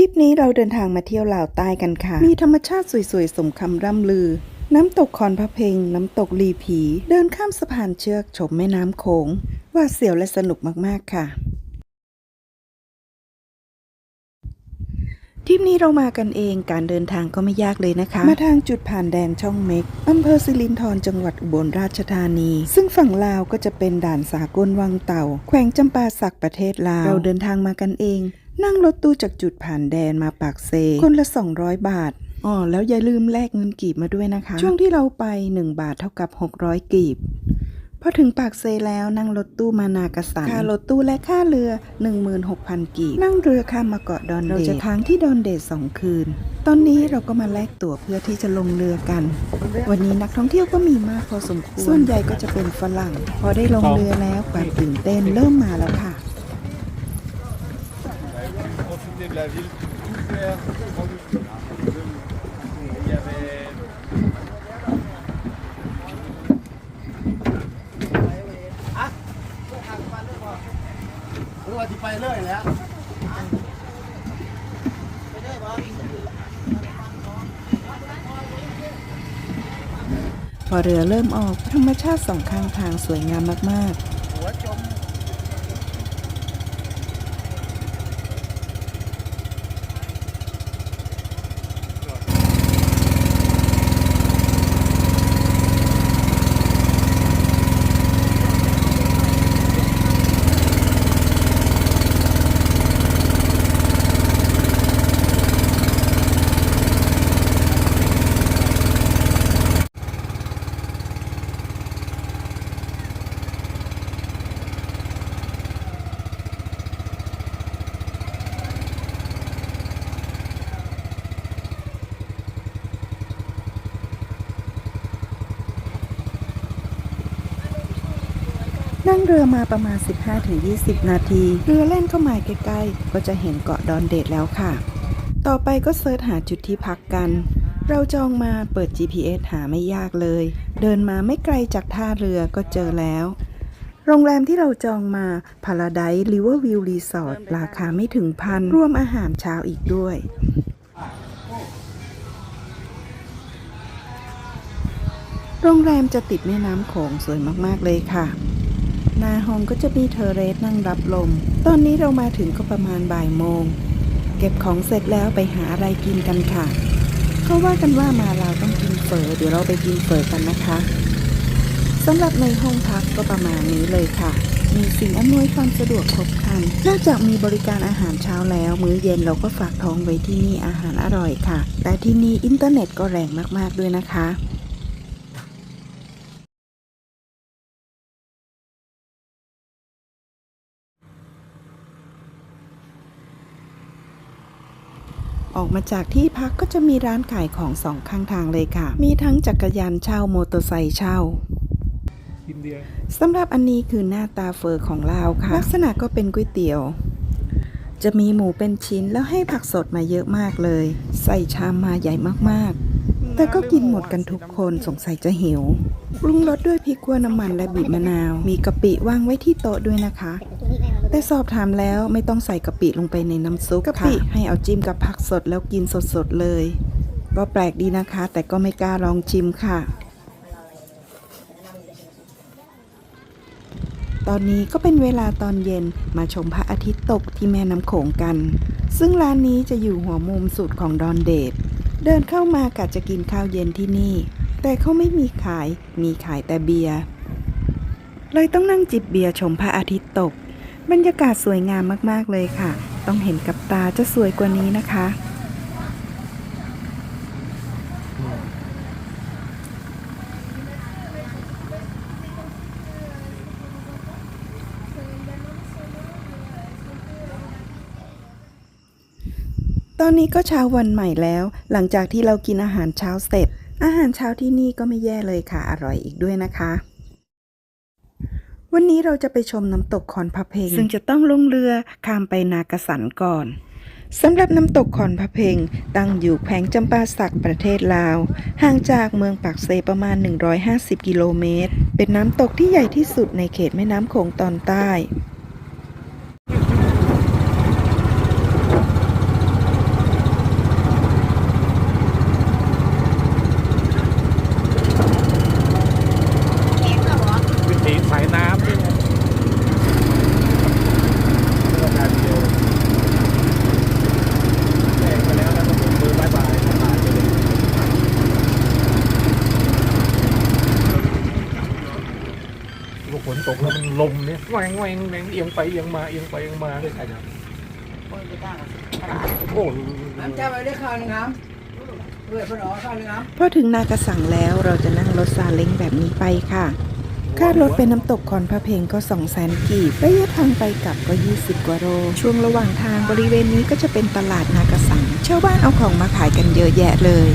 ริปนี้เราเดินทางมาเที่ยวลาวใต้กันค่ะ มีธรรมชาติสวยๆ สมคำร่ำลือ น้ำตกคอนพระเพง น้ำตกลีผี เดินข้ามสะพานเชือกชมแม่น้ำโขงหว่าดเสียวและสนุกมากๆค่ะทริปนี้เรามากันเองการเดินทางก็ไม่ยากเลยนะคะ มาทางจุดผ่านแดนช่องเม็กอำเภอสิรินธรจังหวัดอุบลราชธานี ซึ่งฝั่งลาวก็จะเป็นด่านสากลวังเต่า แขวงจำปาสักประเทศลาว เราเดินทางมากันเอง นั่งรถตู้จากจุดผ่านแดนมาปากเซ คนละ 200 บาทอ๋อแล้วอย่าลืมแลกเงินกีบมาด้วยนะคะ ช่วงที่เราไป 1 บาทเท่ากับ 600 กีบพอถึงปากเซแล้วนั่งรถตู้มานากระสันค่ารถตู้และค่าเรือ 16,000 กีบ นั่งเรือข้ามมาเกาะดอนเดเราจะค้างที่ดอนเดสองคืน ตอนนี้เราก็มาแลกตั๋วเพื่อที่จะลงเรือกัน วันนี้นักท่องเที่ยวก็มีมากพอสมควร ส่วนใหญ่ก็จะเป็นฝรั่ง พอได้ลงเรือแล้วความตื่นเต้นเริ่มมาแล้วค่ะ de la ville tout faire. Il y avait พอเรือเริ่มออกธรรมชาติสองข้างทางสวยงามมาก ๆ เรือมาประมาณ 15-20 นาที เรือแล่นเข้ามาใกล้ๆ ก็จะเห็นเกาะดอนเดดแล้วค่ะ ต่อไปก็เซิร์ชหาจุดที่พักกัน เราจองมาเปิด GPS หาไม่ยากเลย เดินมาไม่ไกลจากท่าเรือก็เจอแล้ว โรงแรมที่เราจองมา Paradise Riverview Resort ราคาไม่ถึงพันรวมอาหารเช้าอีกด้วยโรงแรมจะติดแม่น้ำโขงสวยมาก ๆ เลยค่ะ หน้าห้องก็จะมีเทอร์เรสนั่งรับลม ตอนนี้เรามาถึงก็ประมาณบ่ายโมง เก็บของเสร็จแล้วไปหาอะไรกินกันค่ะเขาว่ากันว่ามาเราวต้องกินเฝอเดี๋ยวเราไปกินเฝอกันนะคะสำหรับในห้องพักก็ประมาณนี้เลยค่ะ มีสิ่งอำนวยความสะดวกครบครัน นอกจากมีบริการอาหารเช้าแล้ว มื้อเย็นเราก็ฝากท้องไว้ที่นี่อาหารอร่อยค่ะ แต่ที่นี่อินเทอร์เน็ตก็แรงมากๆด้วยนะคะ ออกมาจากที่พักก็จะมีร้านขายของสองข้างทางเลยค่ะ มีทั้งจักรยานเช่ามอเตอร์ไซค์เช่าสำหรับอันนี้คือหน้าตาเฟอร์ของลาวค่ะ ลักษณะก็เป็นก๋วยเตี๋ยว จะมีหมูเป็นชิ้นแล้วให้ผักสดมาเยอะมากเลย ใส่ชามมาใหญ่มากๆ แต่ก็กินหมดกันทุกคนสงสัยจะหิวปรุงรสด้วยพริกขั่วน้ำมันและบีบมะนาว มีกะปิวางไว้ที่โต๊ะด้วยนะคะ แต่สอบถามแล้วไม่ต้องใส่กะปิลงไปในน้ำซุปกะปิให้เอาจิ้มกับผักสดแล้วกินสดๆเลย ก็แปลกดีนะคะ แต่ก็ไม่กล้าลองชิมค่ะ ตอนนี้ก็เป็นเวลาตอนเย็นมาชมพระอาทิตย์ตกที่แม่น้ำโขงกัน ซึ่งร้านนี้จะอยู่หัวมุมสุดของดอนเดดเดินเข้ามากะจะกินข้าวเย็นที่นี่ แต่เขาไม่มีขายมีขายแต่เบียร์เลยต้องนั่งจิบเบียร์ชมพระอาทิตย์ตก บรรยากาศสวยงามมากๆเลยค่ะ ต้องเห็นกับตาจะสวยกว่านี้นะคะ ตอนนี้ก็เช้าวันใหม่แล้ว หลังจากที่เรากินอาหารเช้าเสร็จ อาหารเช้าที่นี่ก็ไม่แย่เลยค่ะ อร่อยอีกด้วยนะคะ วันนี้เราจะไปชมน้ำตกคอนพะเพงซึ่งจะต้องลงเรือข้ามไปนากสันก่อนสำหรับน้ำตกคอนพะเพงตั้งอยู่แขวงจำปาสักประเทศลาว ห่างจากเมืองปากเซประมาณ 150 กิโลเมตร เป็นน้ำตกที่ใหญ่ที่สุดในเขตแม่น้ำโขงตอนใต้ ลมเนี่ย แหวงแหวงแหวงเอียงไปเอียงมาเอียงไปเอียงมาเลยใครจะโอ้โหน้ำจะไปได้ข้าวหนึงครับพอนเพื่อนอ๋อข้าวนึงครับพอถึงนากระสังแล้วเราจะนั่งรถซาเล้งแบบนี้ไปค่ะ ค่ารถไปน้ำตกคอนพระเพงก็2 0 0แสนกีบระยะทางไปกลับก็ 20 กว่าโลช่วงระหว่างทางบริเวณนี้ก็จะเป็นตลาดนากระสังชาวบ้านเอาของมาขายกันเยอะแยะเลย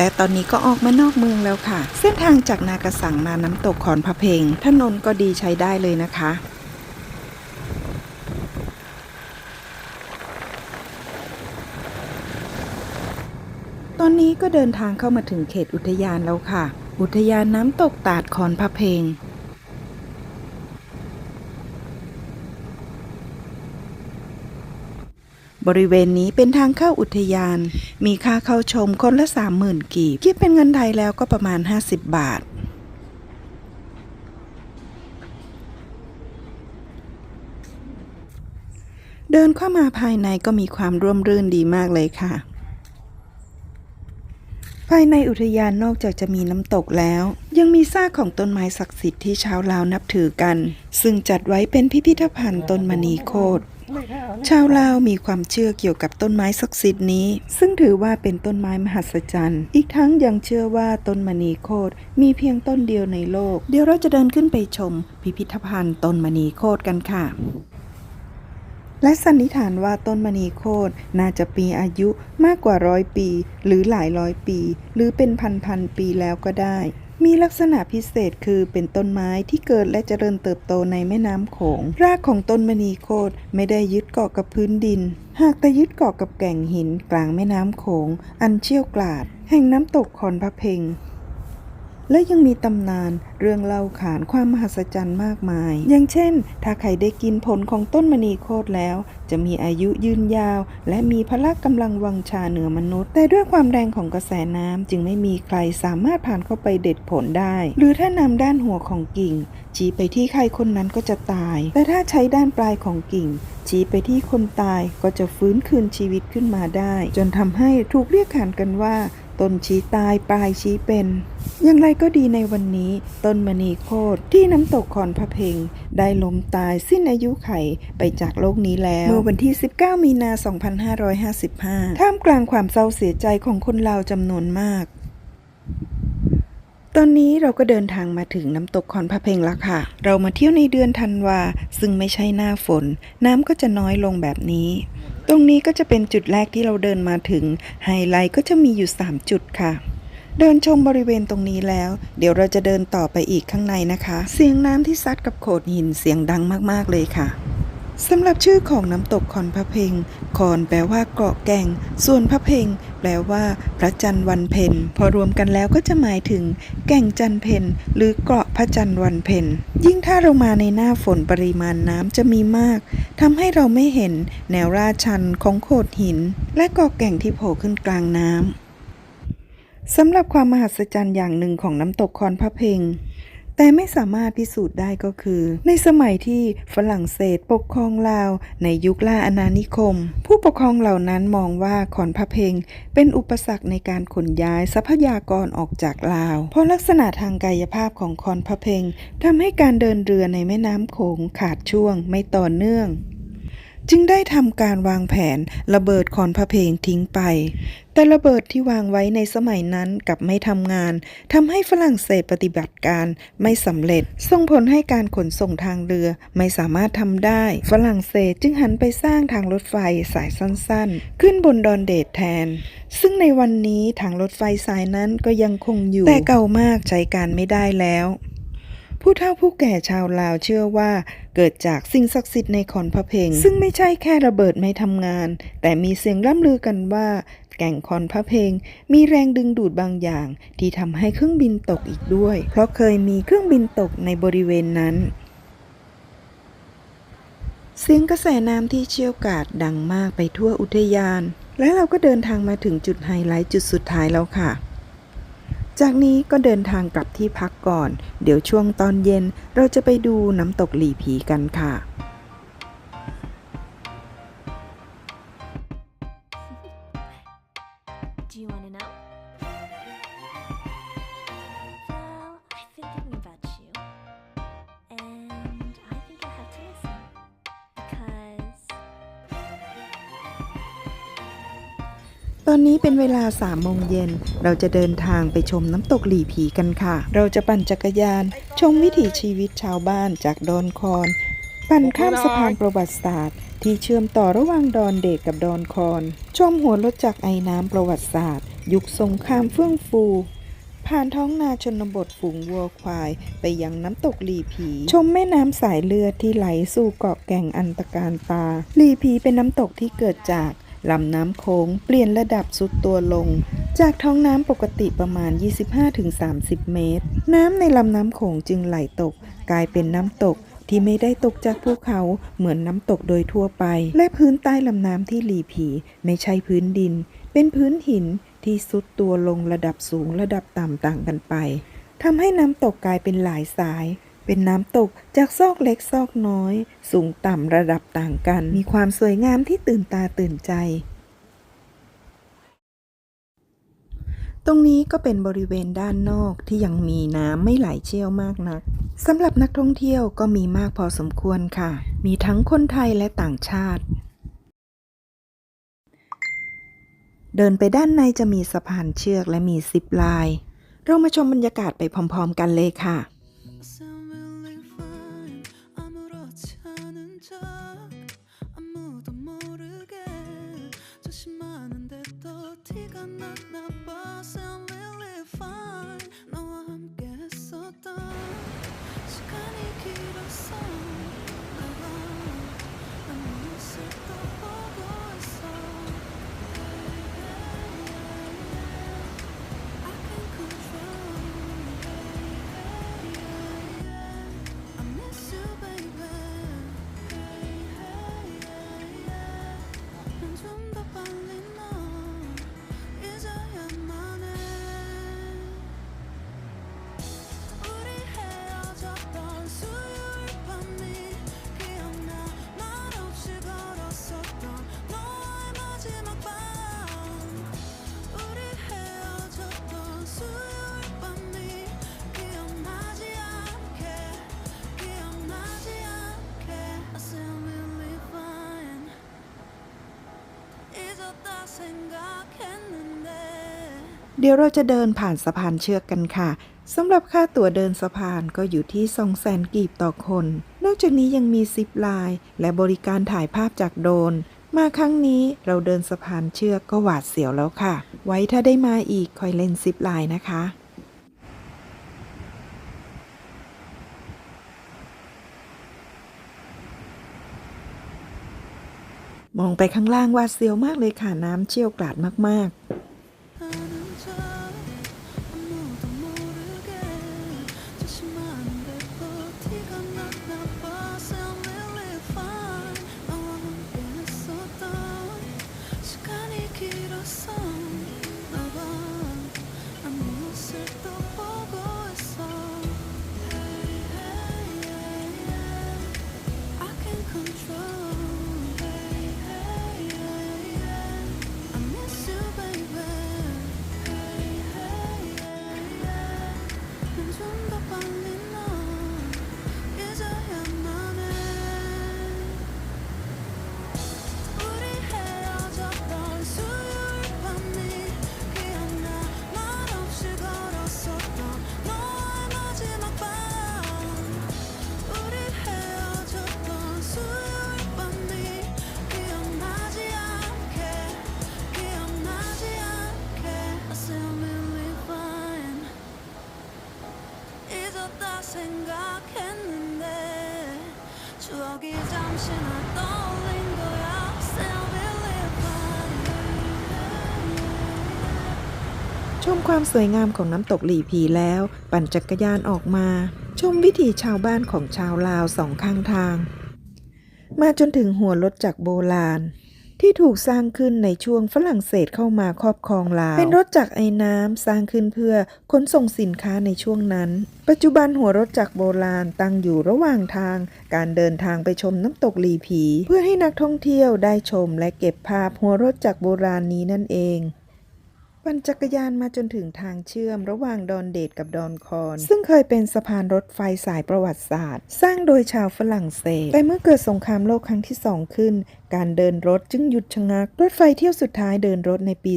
และตอนนี้ก็ออกมานอกเมืองแล้วค่ะ เส้นทางจากนากระสังมาน้ำตกขอนพะเพงถนนก็ดีใช้ได้เลยนะคะตอนนี้ก็เดินทางเข้ามาถึงเขตอุทยานแล้วค่ะ อุทยานน้ำตกตาดคอนพะเพง บริเวณนี้เป็นทางเข้าอุทยาน มีค่าเข้าชมคนละ 30,000 กีบคิดเป็นเงินไทยแล้วก็ประมาณ 50 บาท เดินเข้ามาภายในก็มีความร่วมรื่นดีมากเลยค่ะ ภายในอุทยานนอกจากจะมีน้ำตกแล้ว ยังมีซากของต้นไม้ศักดิ์สิทธิ์ที่ชาวลาวนับถือกัน ซึ่งจัดไว้เป็นพิพิธภัณฑ์ต้นมณีโคตร ชาวลาวมีความเชื่อเกี่ยวกับต้นไม้ศักดิ์สิทธิ์นี้ ซึ่งถือว่าเป็นต้นไม้มหัศจรรย์ อีกทั้งยังเชื่อว่าต้นมณีโคตรมีเพียงต้นเดียวในโลก เดี๋ยวเราจะเดินขึ้นไปชม พิพิธภัณฑ์ต้นมณีโคตรกันค่ะและสันนิษฐานว่าต้นมณีโคตรน่าจะมีอายุมากกว่าร้อยปี หรือหลายร้อยปี หรือเป็นพันพันปีแล้วก็ได้ มีลักษณะพิเศษคือเป็นต้นไม้ที่เกิดและเจริญเติบโตในแม่น้ำโขง รากของต้นมณีโคดไม่ได้ยึดเกาะกับพื้นดิน หากแต่ยึดเกาะกับแก่งหินกลางแม่น้ำโขง อันเชี่ยวกราด แห่งน้ำตกคอนพระเพง และยังมีตำนานเรื่องเล่าขานความมหัศจรรย์มากมาย อย่างเช่น ถ้าใครได้กินผลของต้นมณีโคตรแล้ว จะมีอายุยืนยาว และมีพละกำลังวังชาเหนือมนุษย์ แต่ด้วยความแรงของกระแสน้ำจึงไม่มีใครสามารถผ่านเข้าไปเด็ดผลได้ หรือถ้านำด้านหัวของกิ่ง ชี้ไปที่ใครคนนั้นก็จะตาย แต่ถ้าใช้ด้านปลายของกิ่ง ชี้ไปที่คนตายก็จะฟื้นคืนชีวิตขึ้นมาได้ จนทำให้ถูกเรียกขานกันว่า ต้นชี้ตายปลายชี้เป็น อย่างไรก็ดีในวันนี้ต้นมณีโคตรที่น้ำตกคอนพระเพงได้ล้มตายสิ้นอายุไขไปจากโลกนี้แล้ว เมื่อวันที่ 19 มีนา 2555 ท่ามกลางความเศร้าเสียใจของคนลาวจำนวนมากตอนนี้เราก็เดินทางมาถึงน้ำตกคอนพระเพงแล้วค่ะ เรามาเที่ยวในเดือนธันวา ซึ่งไม่ใช่หน้าฝน น้ำก็จะน้อยลงแบบนี้ ตรงนี้ก็จะเป็นจุดแรกที่เราเดินมาถึง ไฮไลท์ก็จะมีอยู่ 3 จุดค่ะ เดินชมบริเวณตรงนี้แล้ว เดี๋ยวเราจะเดินต่อไปอีกข้างในนะคะ เสียงน้ำที่ซัดกับโขดหินเสียงดังมากๆเลยค่ะ สำหรับชื่อของน้ำตกคอนพระเพงคอนแปลว่าเกาะแก่ง ส่วนพระเพงแปลว่า พระจันทร์วันเพ็ญพอรวมกันแล้วก็จะหมายถึง แก่งจันทร์เพ็ญหรือเกาะพระจันทร์วันเพ็ญยิ่งถ้าเรามาในหน้าฝนปริมาณน้ำจะมีมากทำให้เราไม่เห็นแนวราชันของโขดหิน และเกาะแก่งที่โผล่ขึ้นกลางน้ำสำหรับความมหัศจรรย์อย่างหนึ่งของน้ำตกคอนพระเพง แต่ไม่สามารถพิสูจน์ได้ก็คือ ในสมัยที่ฝรั่งเศสปกครองลาว ในยุคล่าอาณานิคม ผู้ปกครองเหล่านั้นมองว่าขอนพะเพงเป็นอุปสรรคในการขนย้ายทรัพยากรออกจากลาว เพราะลักษณะทางกายภาพของคอนพะเพงทำให้การเดินเรือในแม่น้ำโขงขาดช่วงไม่ต่อเนื่อง จึงได้ทำการวางแผนระเบิดคอนพระเพงทิ้งไป แต่ระเบิดที่วางไว้ในสมัยนั้นกลับไม่ทำงานทำให้ฝรั่งเศสปฏิบัติการไม่สำเร็จ ส่งผลให้การขนส่งทางเรือไม่สามารถทำได้ ฝรั่งเศสจึงหันไปสร้างทางรถไฟสายสั้นๆ ขึ้นบนดอนเดดแทน ซึ่งในวันนี้ทางรถไฟสายนั้นก็ยังคงอยู่ แต่เก่ามากใช้การไม่ได้แล้วผู้เฒ่าผู้แก่ชาวลาวเชื่อว่า เกิดจากสิ่งศักดิ์สิทธิ์ในขอนพระเพงซึ่งไม่ใช่แค่ระเบิดไม่ทำงาน แต่มีเสียงร่ำลือกันว่า แก่งคอนพระเพงมีแรงดึงดูดบางอย่าง ที่ทำให้เครื่องบินตกอีกด้วย เพราะเคยมีเครื่องบินตกในบริเวณนั้นเสียงกระแสน้ำที่เชี่ยวกราดดังมากไปทั่วอุทยาน และเราก็เดินทางมาถึงจุดไฮไลท์จุดสุดท้ายแล้วค่ะ จากนี้ก็เดินทางกลับที่พักก่อน เดี๋ยวช่วงตอนเย็นเราจะไปดูน้ำตกหลีผีกันค่ะ อนนี้เป็นเวลา3ามโมงเย็น เราจะเดินทางไปชมน้ำตกหลีผีกันค่ะ เราจะปั่นจักรยาน ชมวิถีชีวิตชาวบ้านจากดอนคอน ปั่นข้ามสะพานประวัติศาสตร์ ที่เชื่อมต่อระหว่างดอนเดกกับดอนคอน ชมหัวรถจักรไอ้น้ำประวัติศาสตร์ ยุคสงครามเฟื่องฟูผ่านท้องนาชนบทฝูงวัวควาย ไปยังน้ำตกหลีผี ชมแม่น้ำสายเลือดที่ไหลสู่เกาะแก่งอันตการตาหลีผีเป็นน้ำตกที่เกิดจาก ลำน้ำโขงเปลี่ยนระดับสุดตัวลง จากท้องน้ำปกติประมาณ 25-30 เมตร น้ำในลำน้ำโขงจึงไหลตก กลายเป็นน้ำตกที่ไม่ได้ตกจากภูเขาเหมือนน้ำตกโดยทั่วไป และพื้นใต้ลำน้ำที่หลีผี ไม่ใช่พื้นดิน เป็นพื้นหินที่สุดตัวลงระดับสูงระดับต่ำต่างกันไปทำให้น้ำตกกลายเป็นหลายสาย เป็นน้ำตกจากซอกเล็กซอกน้อย สูงต่ำระดับต่างกัน มีความสวยงามที่ตื่นตาตื่นใจ ตรงนี้ก็เป็นบริเวณด้านนอกที่ยังมีน้ำไม่ไหลเชี่ยวมากนักสำหรับนักท่องเที่ยวก็มีมากพอสมควรค่ะ มีทั้งคนไทยและต่างชาติ เดินไปด้านในจะมีสะพานเชือกและมีซิปไลน์เรามาชมบรรยากาศไปพร้อม ๆ กันเลยค่ะ เดี๋ยวเราจะเดินผ่านสะพานเชือกกันค่ะสำหรับค่าตั๋วเดินสะพานก็อยู่ที่2 0 0แสนกีบต่อคน นอกจากนี้ยังมีซิปไลน์และบริการถ่ายภาพจากโดน มาครั้งนี้เราเดินสะพานเชือกก็หวาดเสียวแล้วค่ะ ไว้ถ้าได้มาอีกคอยเล่นซิปไลน์นะคะมองไปข้างล่างหวาดเสียวมากเลยค่ะน้ำเชี่ยวกราดมาก ๆ มความสวยงามของน้ำตกหลีผีแล้ว ปั่นจักรยานออกมา ชมวิถีชาวบ้านของชาวลาวสองข้างทาง มาจนถึงหัวรถจักรโบราณ ที่ถูกสร้างขึ้นในช่วงฝรั่งเศสเข้ามาครอบครองลาว เป็นรถจักรไอ้น้ำสร้างขึ้นเพื่อขนส่งสินค้าในช่วงนั้น ปัจจุบันหัวรถจักรโบราณตั้งอยู่ระหว่างทาง การเดินทางไปชมน้ำตกหลีผี เพื่อให้นักท่องเที่ยวได้ชมและเก็บภาพหัวรถจักรโบราณนี้นั่นเอง ปั่นจักรยานมาจนถึงทางเชื่อมระหว่างดอนเดดกับดอนคอน ซึ่งเคยเป็นสะพานรถไฟสายประวัติศาสตร์ สร้างโดยชาวฝรั่งเศส แต่เมื่อเกิดสงครามโลกครั้งที่สองขึ้น การเดินรถจึงหยุดชะงัก รถไฟเที่ยวสุดท้ายเดินรถในปี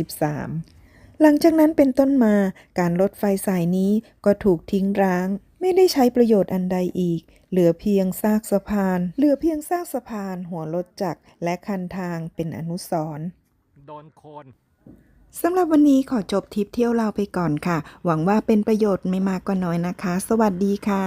2483 หลังจากนั้นเป็นต้นมาการรถไฟสายนี้ก็ถูกทิ้งร้าง ไม่ได้ใช้ประโยชน์อันใดอีก เหลือเพียงซากสะพาน เหลือเพียงซากสะพาน หัวรถจักรและคันทางเป็นอนุสรณ์โดนโคน สำหรับวันนี้ขอจบทริปเที่ยวเราไปก่อนค่ะ หวังว่าเป็นประโยชน์ไม่มากก็น้อยนะคะ สวัสดีค่ะ